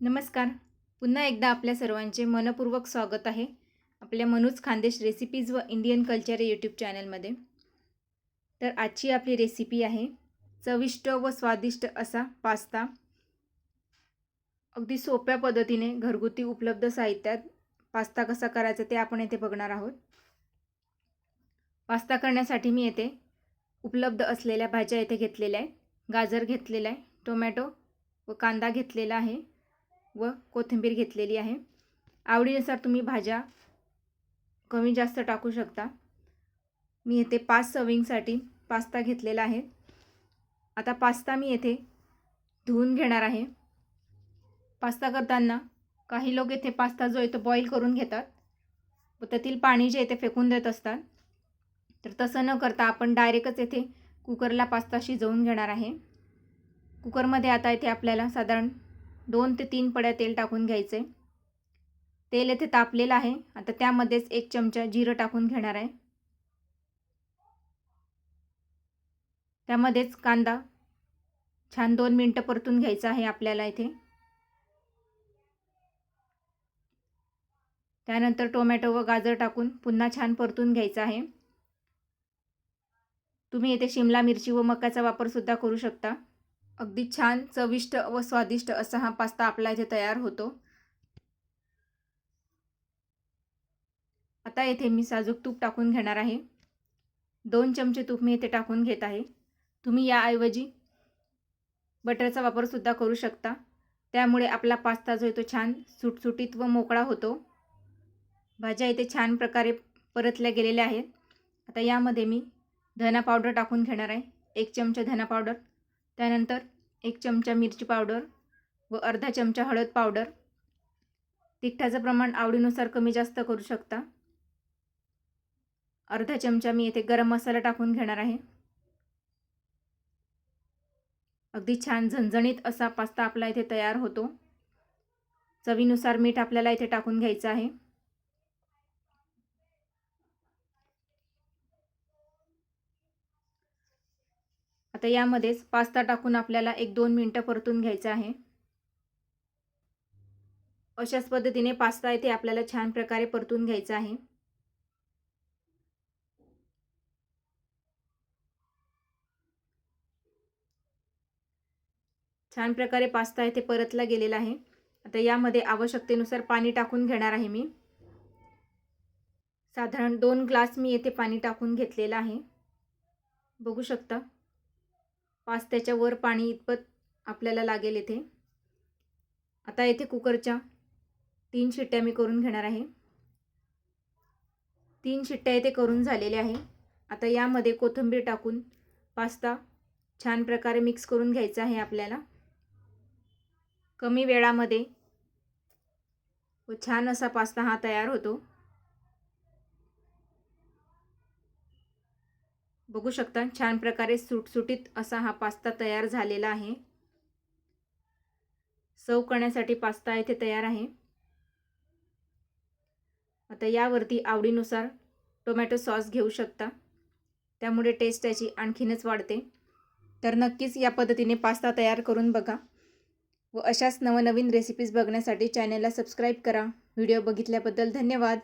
नमस्कार. पुन्हा एकदा आपल्या सर्वांचे मनपूर्वक स्वागत आहे. आपल्या मनोज खानदेश रेसिपीज व इंडियन कल्चर यूट्यूब चॅनलमध्ये तर आजची आपली रेसिपी आहे चविष्ट व स्वादिष्ट असा पास्ता. अगदी सोप्या पद्धतीने घरगुती उपलब्ध साहित्यात पास्ता कसा करायचा ते आपण येथे बघणार आहोत. पास्ता करण्यासाठी मी येथे उपलब्ध असलेल्या भाज्या येथे घेतलेल्या आहेत. गाजर घेतलेला आहे टोमॅटो व कांदा घेतलेला आहे. व कोथिंबीर घेतलेली आहे. आवडीनुसार तुम्ही भाज्या कमी जास्त टाकू शकता. मी येथे पाच सर्विंगसाठी पास्ता घेतलेला आहे. आता पास्ता मी येथे धुवून घेणार आहे. पास्ता करताना काही लोक येथे पास्ता जो आहे तो बॉईल करून घेतात. व त्यातील पाणी जे येथे फेकून देत असतात. तर तसं न करता आपण डायरेक्टच येथे कुकरला पास्ता शिजवून घेणार आहे. कुकरमध्ये आता इथे आपल्याला साधारण दोन ते तीन पड्या तेल टाकून घ्यायचे. तेल येथे तापलेलं आहे. आता त्यामध्येच एक चमचा जिरं टाकून घेणार आहे. त्यामध्येच कांदा छान दोन मिनटं परतून घ्यायचा आहे आपल्याला इथे. त्यानंतर टोमॅटो व गाजर टाकून पुन्हा छान परतून घ्यायचा आहे. तुम्ही येथे शिमला मिरची व मकाचा वापरसुद्धा करू शकता. अगदी छान चविष्ट व स्वादिष्ट असा हा पास्ता आपला इथे तयार होतो. आता येथे मी साजूक तूप टाकून घेणार आहे. दोन चमचे तूप मी येथे टाकून घेत आहे. तुम्ही याऐवजी बटरचा वापरसुद्धा करू शकता. त्यामुळे आपला पास्ता जो आहे तो छान सुटसुटीत व मोकळा होतो. भाज्या इथे छान प्रकारे परतल्या गेलेल्या आहेत. आता यामध्ये मी धना पावडर टाकून घेणार आहे. एक चमचा धना पावडर. त्यानंतर एक चमचा मिरची पावडर व अर्धा चमचा हळद पावडर. तिखटाचं प्रमाण आवडीनुसार कमी जास्त करू शकता. अर्धा चमचा मी येथे गरम मसाला टाकून घेणार आहे. अगदी छान झणझणीत असा पास्ता आपला इथे तयार होतो. चवीनुसार मीठ आपल्याला इथे टाकून घ्यायचं आहे. आता यामध्येच पास्ता टाकून आपल्याला एक दोन मिनटं परतून घ्यायचं आहे. अशाच पद्धतीने पास्ता इथे आपल्याला छान प्रकारे परतून घ्यायचा आहे. छान प्रकारे पास्ता इथे परतला गेलेला आहे. आता यामध्ये आवश्यकतेनुसार पाणी टाकून घेणार आहे मी. साधारण दोन ग्लास मी येथे पाणी टाकून घेतलेलं आहे. बघू शकता. पास्त्याच्या वर पाणी इतपत आपल्याला लागेल येथे. आता येथे कुकरच्या तीन शिट्ट्या मी करून घेणार आहे. तीन शिट्ट्या येथे करून झालेल्या आहे. आता यामध्ये कोथिंबीर टाकून पास्ता छान प्रकारे मिक्स करून घ्यायचा आहे आपल्याला. कमी वेळामध्ये व छान असा पास्ता हा तयार होतो. बघू शकता छान प्रकारे सुटसुटीत असा हा पास्ता तयार झालेला आहे. सर्व करण्यासाठी पास्ता इथे तयार आहे. आता यावरती आवडीनुसार टोमॅटो सॉस घेऊ शकता. त्यामुळे टेस्ट त्याची आणखीनच वाढते. तर नक्कीच या पद्धतीने पास्ता तयार करून बघा व अशाच नवनवीन रेसिपीज बघण्यासाठी चॅनलला सबस्क्राईब करा. व्हिडिओ बघितल्याबद्दल धन्यवाद.